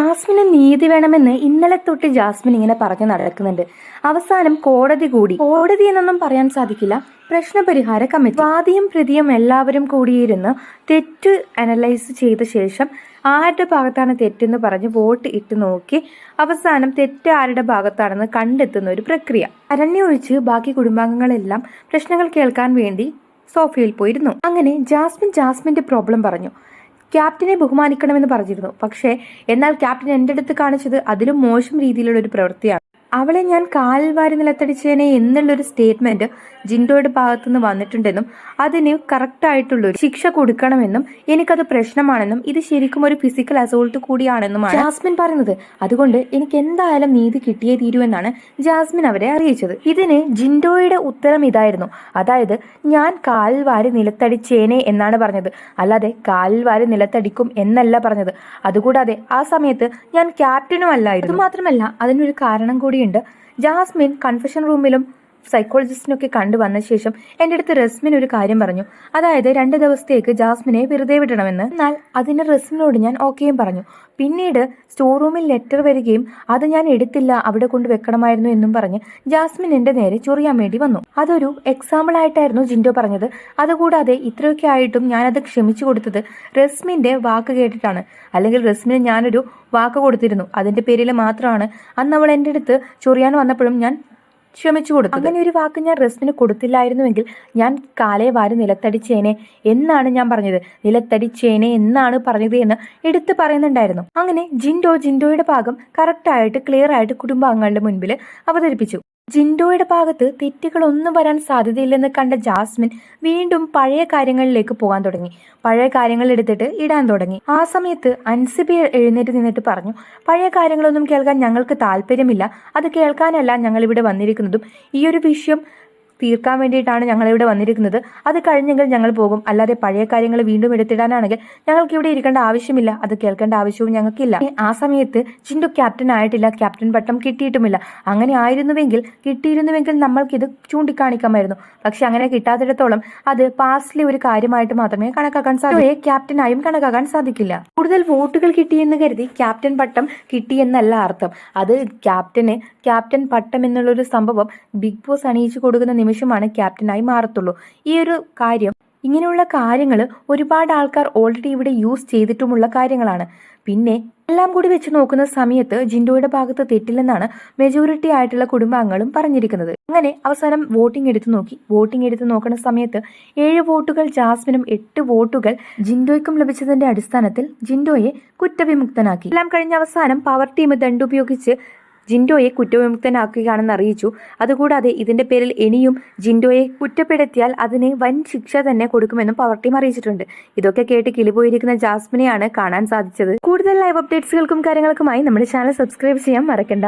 ജാസ്മിന് നീതി വേണമെന്ന് ഇന്നലെ തൊട്ട് ജാസ്മിൻ ഇങ്ങനെ പറഞ്ഞു നടക്കുന്നുണ്ട്. അവസാനം കോടതി കൂടി. കോടതി എന്നൊന്നും പറയാൻ സാധിക്കില്ല. പ്രശ്നപരിഹാര കമ്മിറ്റി. വാദിയും പ്രതിയും എല്ലാവരും കൂടിയിരുന്ന് തെറ്റ് അനലൈസ് ചെയ്ത ശേഷം ആരുടെ ഭാഗത്താണ് തെറ്റെന്ന് പറഞ്ഞ് വോട്ട് ഇട്ട് നോക്കി. അവസാനം തെറ്റ് ആരുടെ ഭാഗത്താണെന്ന് കണ്ടെത്തുന്ന ഒരു പ്രക്രിയ. അരണ്യൊഴിച്ച് ബാക്കി കുടുംബാംഗങ്ങളെല്ലാം പ്രശ്നങ്ങൾ കേൾക്കാൻ വേണ്ടി സോഫയിൽ പോയിരുന്നു. അങ്ങനെ ജാസ്മിൻ ജാസ്മിന്റെ പ്രോബ്ലം പറഞ്ഞു. ക്യാപ്റ്റനെ ബഹുമാനിക്കണമെന്ന് പറഞ്ഞിരുന്നു. പക്ഷേ എന്നാൽ ക്യാപ്റ്റൻ എന്റെ അടുത്ത് കാണിച്ചത് അതിലും മോശം രീതിയിലുള്ള ഒരു പ്രവൃത്തിയാണ്. അവളെ ഞാൻ കാലിൽ വാരി നിലത്തടിച്ചേനെ എന്നുള്ളൊരു സ്റ്റേറ്റ്മെന്റ് ജിൻഡോയുടെ ഭാഗത്തുനിന്ന് വന്നിട്ടുണ്ടെന്നും അതിന് കറക്റ്റായിട്ടുള്ളൊരു ശിക്ഷ കൊടുക്കണമെന്നും എനിക്കത് പ്രശ്നമാണെന്നും ഇത് ശരിക്കും ഒരു ഫിസിക്കൽ അസോൾട്ട് കൂടിയാണെന്നുമാണ് ജാസ്മിൻ പറയുന്നത്. അതുകൊണ്ട് എനിക്ക് എന്തായാലും നീതി കിട്ടിയേ തീരൂ എന്നാണ് ജാസ്മിൻ അവരെ അറിയിച്ചത്. ഇതിന് ജിൻഡോയുടെ ഉത്തരം ഇതായിരുന്നു. അതായത് ഞാൻ കാലിൽ വാരി നിലത്തടിച്ചേനെ എന്നാണ് പറഞ്ഞത്. അല്ലാതെ കാലിൽ വാരി നിലത്തടിക്കും എന്നല്ല പറഞ്ഞത്. അതുകൂടാതെ ആ സമയത്ത് ഞാൻ ക്യാപ്റ്റനും അല്ലായിരുന്നു. മാത്രമല്ല അതിനൊരു കാരണം കൂടിയുണ്ട് ജാസ്മിൻ കൺഫഷൻ റൂമിലും സൈക്കോളജിസ്റ്റിനൊക്കെ കണ്ടു വന്ന ശേഷം എന്റെ അടുത്ത് റസ്മിൻ ഒരു കാര്യം പറഞ്ഞു. അതായത് രണ്ട് ദിവസത്തേക്ക് ജാസ്മിനെ വെറുതെ വിടണമെന്ന്. എന്നാൽ അതിന് റസ്മിനോട് ഞാൻ ഓക്കെയും പറഞ്ഞു. പിന്നീട് സ്റ്റോർ റൂമിൽ ലെറ്റർ വരികയും അത് ഞാൻ എടുത്തില്ല അവിടെ കൊണ്ട് വെക്കണമായിരുന്നു എന്നും പറഞ്ഞ് ജാസ്മിൻ എന്റെ നേരെ ചൊറിയാൻ വേണ്ടി വന്നു. അതൊരു എക്സാമ്പിൾ ആയിട്ടായിരുന്നു ജിൻഡോ പറഞ്ഞത്. അതുകൂടാതെ ഇത്രയൊക്കെ ആയിട്ടും ഞാൻ അത് ക്ഷമിച്ചു കൊടുത്തത് റസ്മിന്റെ വാക്ക് കേട്ടിട്ടാണ്. അല്ലെങ്കിൽ റസ്മിന് ഞാനൊരു വാക്ക് കൊടുത്തിരുന്നു. അതിന്റെ പേരിൽ മാത്രമാണ്. അന്ന് അവൾ എന്റെ അടുത്ത് ചൊറിയാൻ വന്നപ്പോഴും ഞാൻ ക്ഷമിച്ചു കൊടുത്തു അങ്ങനെ ഒരു വാക്ക് ഞാൻ റസ്മിന് കൊടുത്തില്ലായിരുന്നുവെങ്കിൽ ഞാൻ കാലേ വാരി നിലത്തടിച്ചേനെ എന്നാണ് ഞാൻ പറഞ്ഞത്. നിലത്തടിച്ചേനെ എന്നാണ് പറഞ്ഞത് എന്ന് എടുത്തു പറയുന്നുണ്ടായിരുന്നു. അങ്ങനെ ജിൻഡോ ജിൻഡോയുടെ ഭാഗം കറക്റ്റായിട്ട് ക്ലിയർ ആയിട്ട് കുടുംബാംഗങ്ങളുടെ മുൻപിൽ അവതരിപ്പിച്ചു. ജിൻഡോയുടെ ഭാഗത്ത് തെറ്റുകളൊന്നും വരാൻ സാധ്യതയില്ലെന്ന് കണ്ട ജാസ്മിൻ വീണ്ടും പഴയ കാര്യങ്ങളിലേക്ക് പോകാൻ തുടങ്ങി. പഴയ കാര്യങ്ങൾ എടുത്തിട്ട് ഇടാൻ തുടങ്ങി. ആ സമയത്ത് അൻസിബി എഴുന്നേറ്റ് നിന്നിട്ട് പറഞ്ഞു പഴയ കാര്യങ്ങളൊന്നും കേൾക്കാൻ ഞങ്ങൾക്ക് താല്പര്യമില്ല. അത് കേൾക്കാനല്ല ഞങ്ങൾ ഇവിടെ വന്നിരിക്കുന്നതും. ഈ ഒരു വിഷയം തീർക്കാൻ വേണ്ടിയിട്ടാണ് ഞങ്ങൾ ഇവിടെ വന്നിരിക്കുന്നത്. അത് കഴിഞ്ഞെങ്കിൽ ഞങ്ങൾ പോകും. അല്ലാതെ പഴയ കാര്യങ്ങൾ വീണ്ടും എടുത്തിടാനാണെങ്കിൽ ഞങ്ങൾക്ക് ഇവിടെ ഇരിക്കേണ്ട ആവശ്യമില്ല. അത് കേൾക്കേണ്ട ആവശ്യവും ഞങ്ങൾക്കില്ല. ആ സമയത്ത് ചിൻഡു ക്യാപ്റ്റൻ ആയിട്ടില്ല. ക്യാപ്റ്റൻ പട്ടം കിട്ടിയിട്ടുമില്ല. അങ്ങനെ ആയിരുന്നുവെങ്കിൽ കിട്ടിയിരുന്നുവെങ്കിൽ നമ്മൾക്കിത് ചൂണ്ടിക്കാണിക്കാമായിരുന്നു. പക്ഷെ അങ്ങനെ കിട്ടാത്തിടത്തോളം അത് പാസ്റ്റിലെ ഒരു കാര്യമായിട്ട് മാത്രമേ കണക്കാക്കാൻ സാധിക്കൂ. ക്യാപ്റ്റനായും കണക്കാക്കാൻ സാധിക്കില്ല. കൂടുതൽ വോട്ടുകൾ കിട്ടിയെന്ന് കരുതി ക്യാപ്റ്റൻ പട്ടം കിട്ടിയെന്നല്ല അർത്ഥം. അത് ക്യാപ്റ്റന് ക്യാപ്റ്റൻ പട്ടം എന്നുള്ളൊരു സംഭവം ബിഗ് ബോസ് അണിയിച്ചു കൊടുക്കുന്ന നിമിഷമാണ് ക്യാപ്റ്റനായി മാറത്തുള്ളൂ. ഈ ഒരു കാര്യം ഇങ്ങനെയുള്ള കാര്യങ്ങൾ ഒരുപാട് ആൾക്കാർ ഓൾറെഡി ഇവിടെ യൂസ് ചെയ്തിട്ടുമുള്ള കാര്യങ്ങളാണ്. പിന്നെ എല്ലാം കൂടി വെച്ച് നോക്കുന്ന സമയത്ത് ജിൻഡോയുടെ ഭാഗത്ത് തെറ്റില്ലെന്നാണ് മെജോറിറ്റി ആയിട്ടുള്ള കുടുംബാംഗങ്ങളും പറഞ്ഞിരിക്കുന്നത്. അങ്ങനെ അവസാനം വോട്ടിംഗ് എടുത്തു നോക്കി. വോട്ടിംഗ് എടുത്തു നോക്കുന്ന സമയത്ത് ഏഴ് വോട്ടുകൾ ജാസ്മിനും എട്ട് വോട്ടുകൾ ജിൻഡോയ്ക്കും ലഭിച്ചതിന്റെ അടിസ്ഥാനത്തിൽ ജിൻഡോയെ കുറ്റവിമുക്തനാക്കി. എല്ലാം കഴിഞ്ഞ അവസാനം പവർ ടീം ദണ്ടുപയോഗിച്ച് ജിൻഡോയെ കുറ്റവിമുക്തനാക്കുകയാണെന്ന് അറിയിച്ചു. അതുകൂടാതെ ഇതിന്റെ പേരിൽ ഇനിയും ജിൻഡോയെ കുറ്റപ്പെടുത്തിയാൽ അതിന് വൻ ശിക്ഷ തന്നെ കൊടുക്കുമെന്നും പവർ ടീം അറിയിച്ചിട്ടുണ്ട്. ഇതൊക്കെ കേട്ട് കിളിപോയിരിക്കുന്ന ജാസ്മിനെയാണ് കാണാൻ സാധിച്ചത്. കൂടുതൽ ലൈവ് അപ്ഡേറ്റ്സുകൾക്കും കാര്യങ്ങൾക്കുമായി നമ്മുടെ ചാനൽ സബ്സ്ക്രൈബ് ചെയ്യാൻ മറക്കണ്ട.